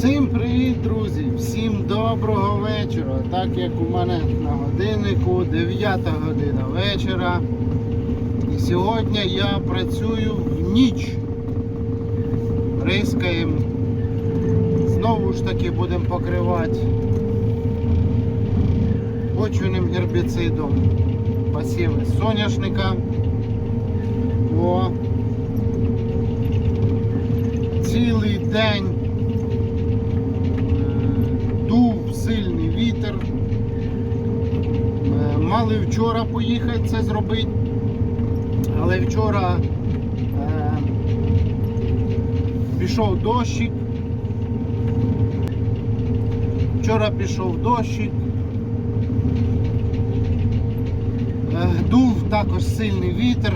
Всім привіт, друзі! Всім доброго вечора. Так як у мене на годиннику 9 година вечора. І сьогодні я працюю в ніч. Рискаємо. Знову ж таки будемо покривати почвеним гербіцидом посіви соняшника. О. Цілий день дув сильний вітер. Е, Мали вчора поїхати це зробити, але вчора е, пішов дощик. Вчора пішов дощик. Е, Дув також сильний вітер.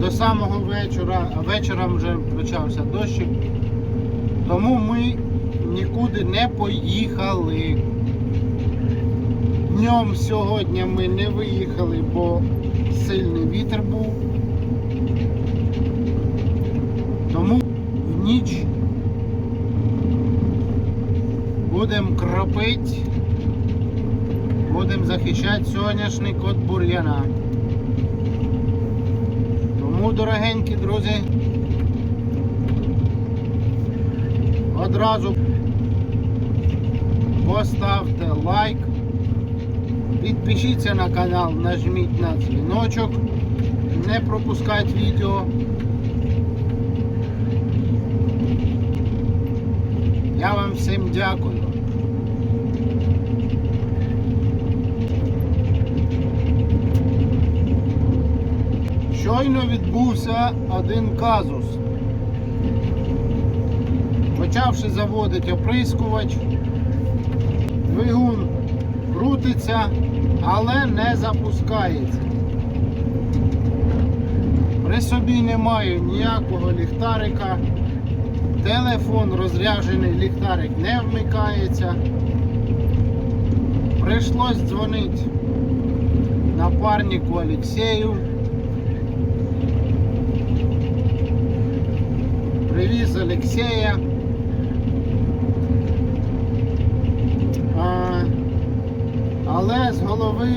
До самого вечора, а вечором вже почався дощик. Тому ми нікуди не поїхали. Днем сьогодні ми не виїхали, бо сильний вітер був. Тому в ніч будемо кропити, будемо захищати соняшник від бур'яна. Тому, дорогенькі друзі, одразу поставте лайк, підпишіться на канал, нажміть на дзвіночок, не пропускайте відео. Я вам всім дякую. Щойно відбувся один казус. Почавши заводити оприскувач, двигун крутиться, але не запускається. При собі не маю ніякого ліхтарика, телефон розряджений, ліхтарик не вмикається. Прийшлось дзвонити напарнику Олексію. Привіз Олексія. А, але з голови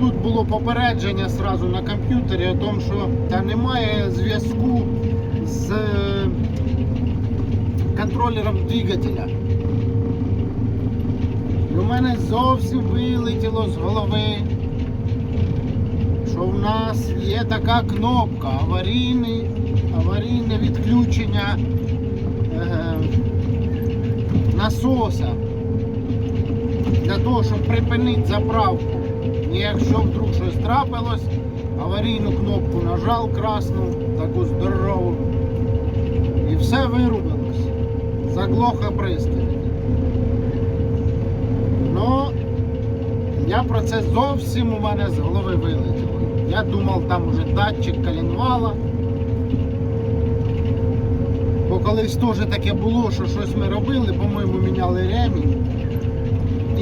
тут було попередження сразу на комп'ютері о тому, що та немає зв'язку з е, контролером двигателя. І у мене зовсім вилетіло з голови, що в нас є така кнопка аварійний, аварійне відключення е, насоса для того, щоб припинити заправку. І якщо вдруг щось трапилось, аварійну кнопку нажав красну, таку здорову, і все вирубилось. Заглох оприскувач. Ну, я про це зовсім у мене з голови вилетіло. Я думав, там уже датчик коленвала. Бо колись теж таке було, що щось ми робили, по-моєму, міняли ремінь.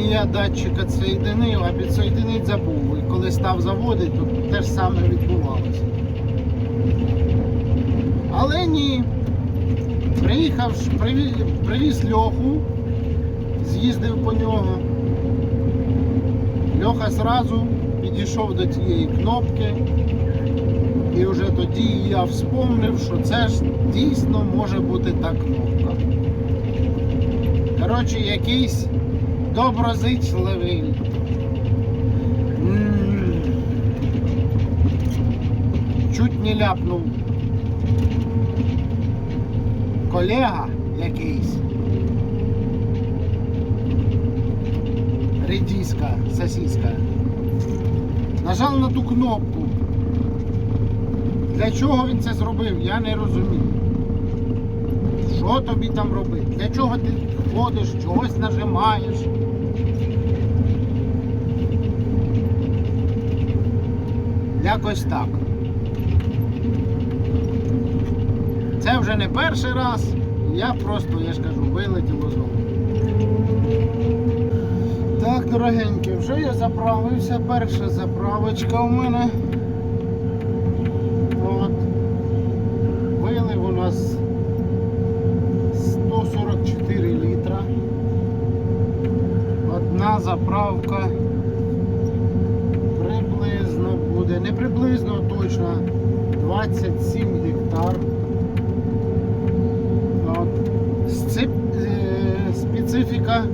І я датчик відсоєдинив, а підсоєдинити забув. І коли став заводити, то те ж саме відбувалося. Але ні. Приїхав, привіз, привіз Льоху, з'їздив по нього. Льоха зразу підійшов до цієї кнопки. І вже тоді я вспомнив, що це ж дійсно може бути та кнопка. Коротше, якийсь доброзичливий. Чуть не ляпнув. Колега якийсь. Редиска, сосиска. Нажав на ту кнопку. Для чого він це зробив, я не розумію. Що тобі там робити? Для чого ти ходиш, чогось нажимаєш? Якось так. Це вже не перший раз. Я просто, я ж кажу, вилетіло з голови. Так, дорогенькі, вже я заправився. Перша заправочка у мене. От. Вилив у нас заправка приблизно буде, не приблизно а точно 27 гектар. От. Сцеп, е, специфіка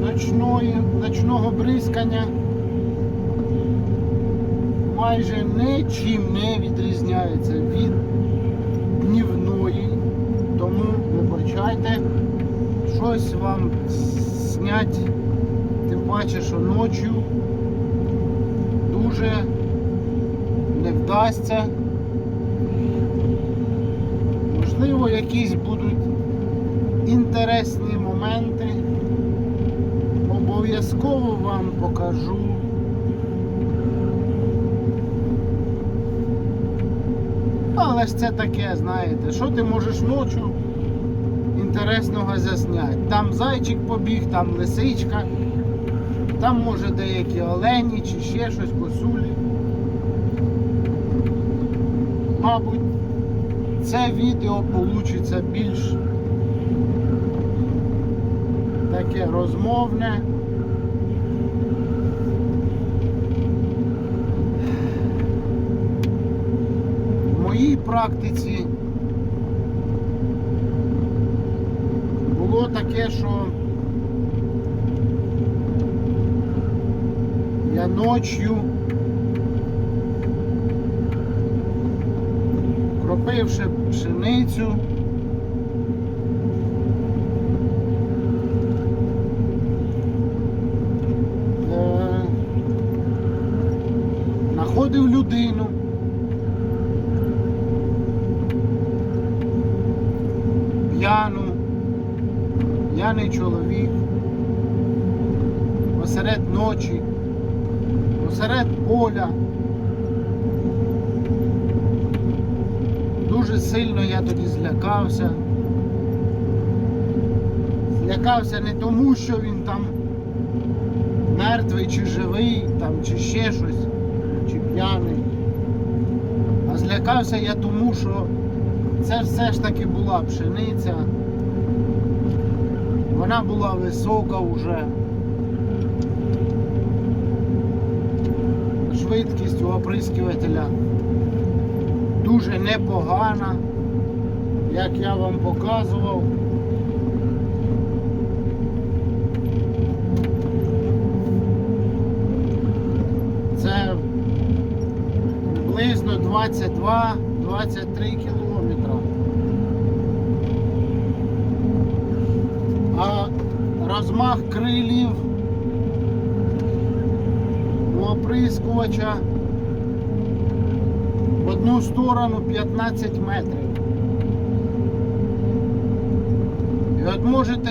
ночної, ночного бризкання майже нічим не відрізняється від днівної. Тому вибачайте, щось вам снять, тим паче, що ночі дуже не вдасться. Можливо, якісь будуть інтересні моменти. Обов'язково вам покажу. Але ж це таке, знаєте, що ти можеш ночі інтересного засняти. Там зайчик побіг, там лисичка, там може деякі олені чи ще щось косулі. Мабуть, це відео получиться більш таке розмовне. В моїй практиці було таке, що я ночью кропивши пшеницю. е, Знаходив людину. П'яну, п'яний чоловік. Посеред ночі, посеред поля. Дуже сильно я тоді злякався. Злякався не тому, що він там мертвий чи живий, там, чи ще щось, чи п'яний. А злякався я тому, що це все ж таки була пшениця. Вона була висока вже. Швидкість у оприскувателя дуже непогана, як я вам показував. Це приблизно 22-23 кілометра. А розмах крилів оприскувача в одну сторону 15 метрів. І от можете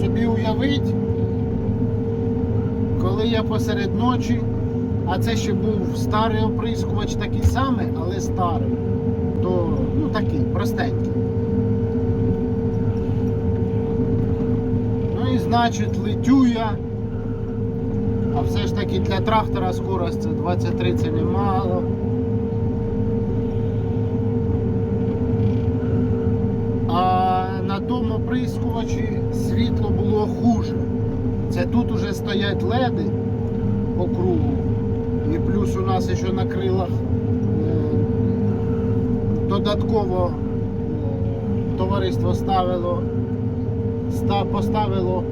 собі уявити, коли я посеред ночі, а це ще був старий оприскувач такий самий, але старий, то ну такий, простенький. Ну і значить летю я. А все ж таки для трактора скорость 23 це немало. А на тому прискувачі світло було хуже. Це тут уже стоять леди по кругу. І плюс у нас ще на крилах е, додатково е, товариство ставило, поставило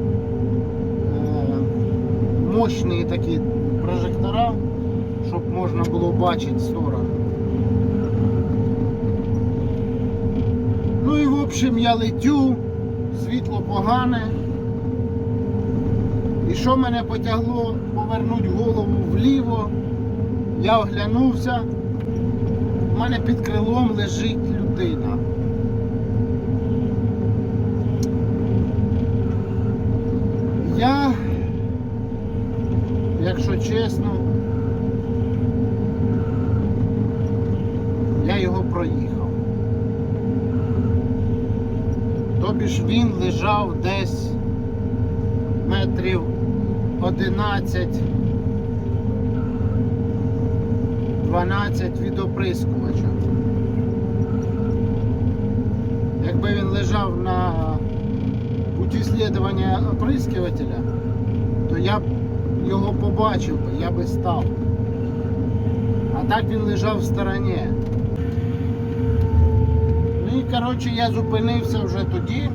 мощні такі прожектора, щоб можна було бачити сторону. Ну і в общем я летю, світло погане. І що мене потягло повернути голову вліво, я оглянувся, у мене під крилом лежить людина. Я чесно, я його проїхав. Тобі ж він лежав десь метрів 11 12 від оприскувача. Якби він лежав на путь исследования оприскивателя, то я б його побачив би, я би став. А так він лежав в стороні. Ну і коротше я зупинився вже тоді,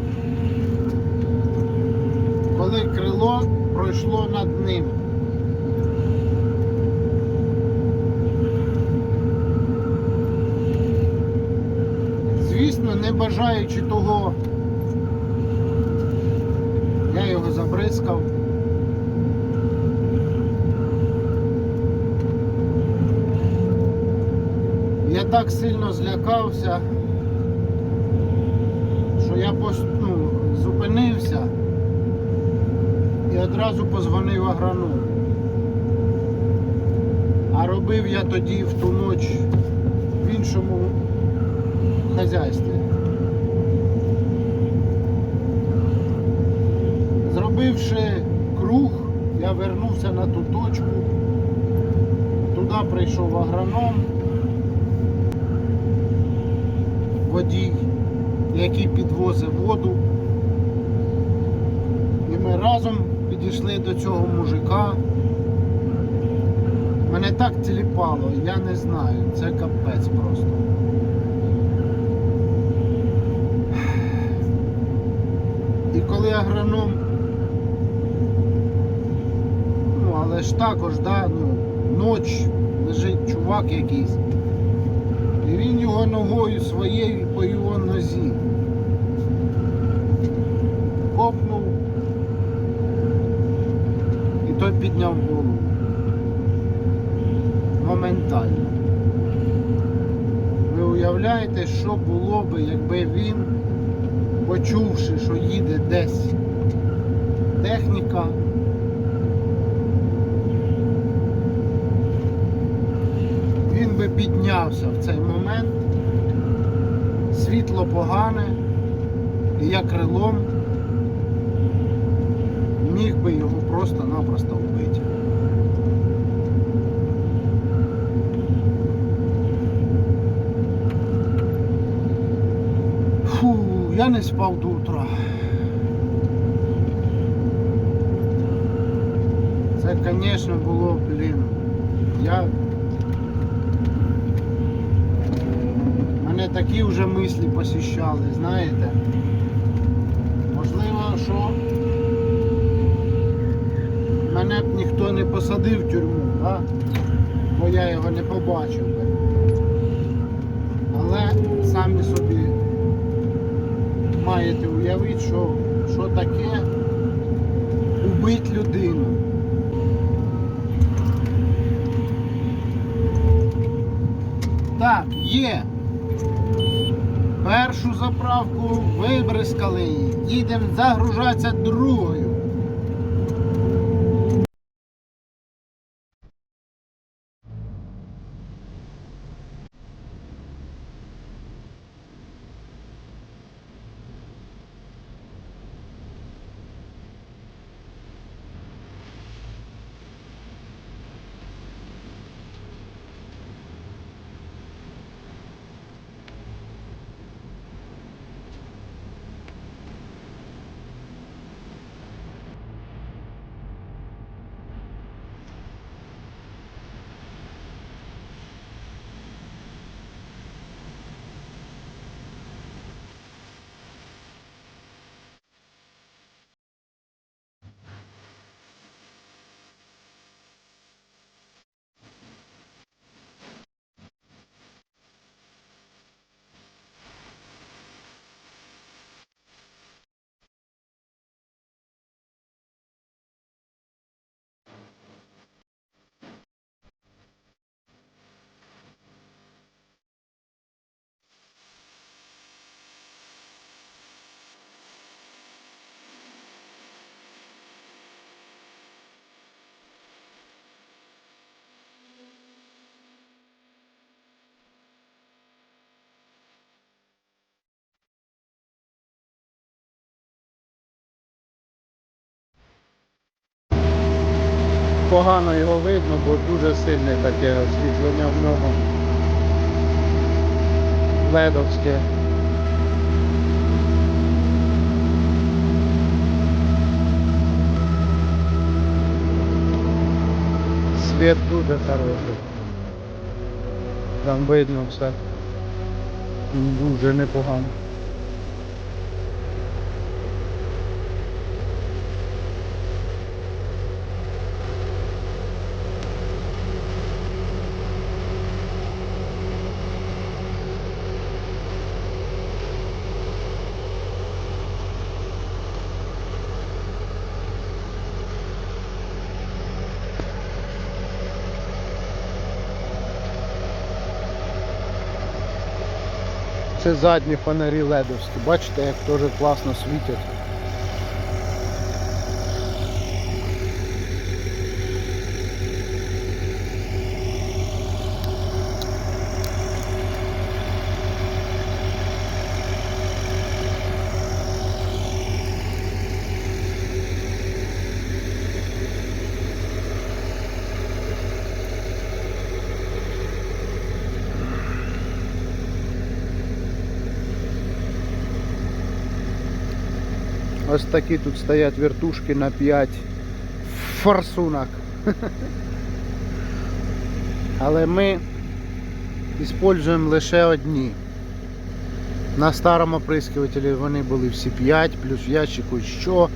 коли крило пройшло над ним. Звісно, не бажаючи того, я його забризкав. Я так сильно злякався, що я ну, зупинився і одразу позвонив агроному. А робив я тоді в ту ніч в іншому хазяйстві. Зробивши круг, я вернувся на ту точку. Туди прийшов агроном, водій, який підвозив воду. І ми разом підійшли до цього мужика. Мене так тіліпало, я не знаю, це капець просто. І коли агроном, ну але ж також, да, ну, ноч лежить чувак якийсь. І він його ногою своєю по його нозі. Копнув. І той підняв голову. Моментально. Ви уявляєте, що було би, якби він, почувши, що їде десь техніка, він би піднявся в цей момент, світло погане, і я крилом міг би його просто-напросто вбити. Фу, я не спав до утра. Це, звісно, було, блін. Я. Мене такі вже мислі посіщали, знаєте. Можливо, що мене б ніхто не посадив в тюрму, да? бо я його не побачив би. Але самі собі маєте уявити, що, що таке убити людину. Так, є. Першу заправку вибризкали. Їдемо загружатися другою. погано його видно, бо дуже сильне таке освітлення в нього. Ледовське. Світ дуже хороший. Там видно все. Дуже непогано. Це задні фонарі ледовські. Бачите, як теж класно світять. Ось такі тут стоять вертушки на 5 форсунок. Але ми використовуємо лише одні. На старому оприскувателі вони були всі 5, плюс ящику ще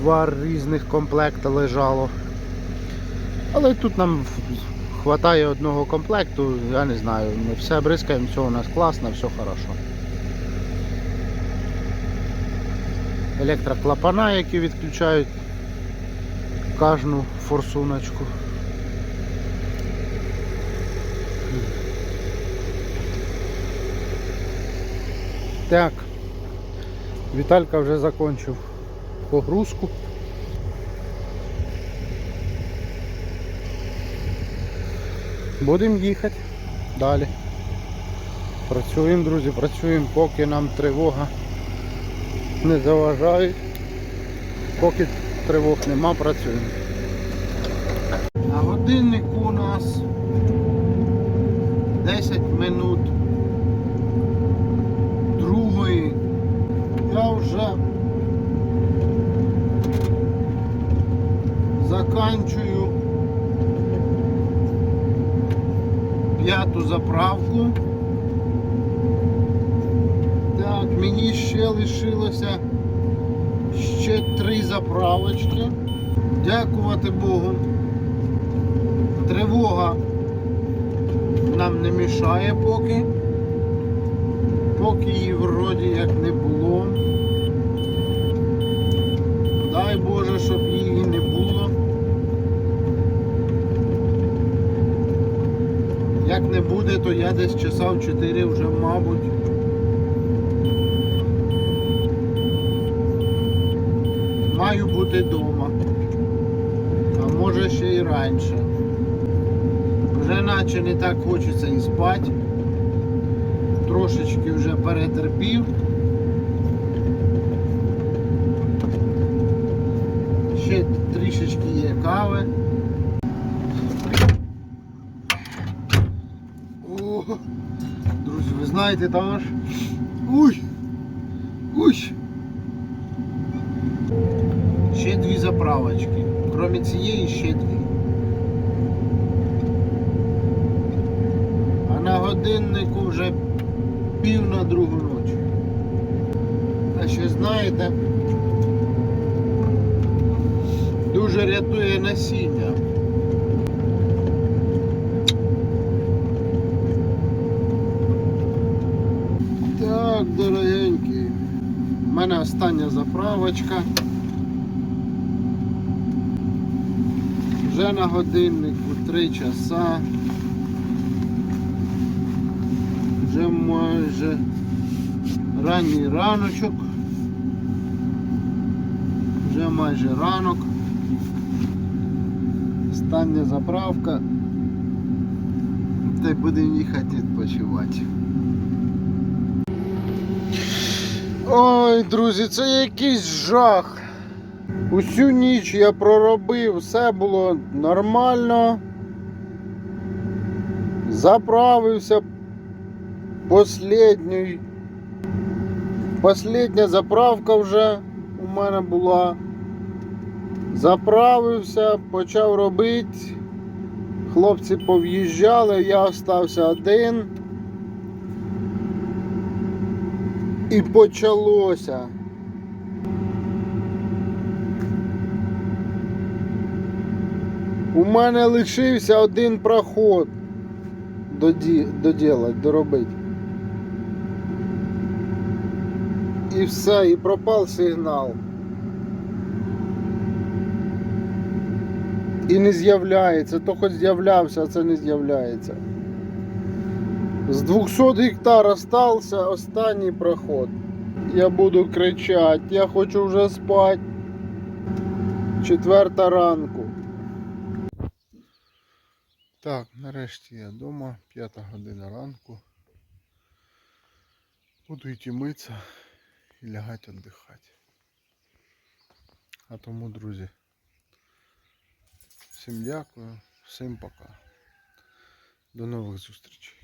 два різних комплекта лежало. Але тут нам вистачає одного комплекту, я не знаю, ми все бризкаємо, все у нас класно, все хорошо. Електроклапана, які відключають кожну форсуночку. Так, Віталька вже закончив погрузку. Будемо їхати далі. Працюємо, друзі, працюємо, поки нам тривога не заважають. Поки тривог нема, працюємо. На годиннику у нас 10 минут другої. Я вже заканчую п'яту заправку. Так, мені ще лишилося ще три заправочки. Дякувати Богу. Тривога нам не мішає поки. Поки її вроді як не було. Дай Боже, щоб її не було. Як не буде, то я десь часа в 4 вже, мабуть. Маю бути вдома. А може ще і раніше. Вже наче не так хочеться і спати. Трошечки вже перетерпів. Ще трішечки є кави. О, друзі, ви знаєте, там аж. Уй! Ще дві заправочки. Крім цієї ще дві. А на годиннику вже пів на другу ночі. А ще знаєте, дуже рятує насіння. Так, дорогенькі. У мене остання заправочка. Вже на годиннику 3 часа. Вже майже ранній раночок. Вже майже ранок. Остання заправка. Та й будемо їхати відпочивати. Ой, друзі, це якийсь жах. Усю ніч я проробив, все було нормально. Заправився Последній. Последня заправка вже у мене була. Заправився, почав робити. Хлопці пов'їжджали, я остався один. І почалося. У мене лишився один проход доді, доділать, доробити. І все, і пропав сигнал. І не з'являється, то хоч з'являвся, а це не з'являється. З 200 гектар остався останній проход. Я буду кричати, я хочу вже спати. Четверта ранку. Так, нарешті я вдома, п'ята година ранку. Буду йти митися і лягати віддихати. А тому, друзі, всім дякую, всім пока. До нових зустрічей.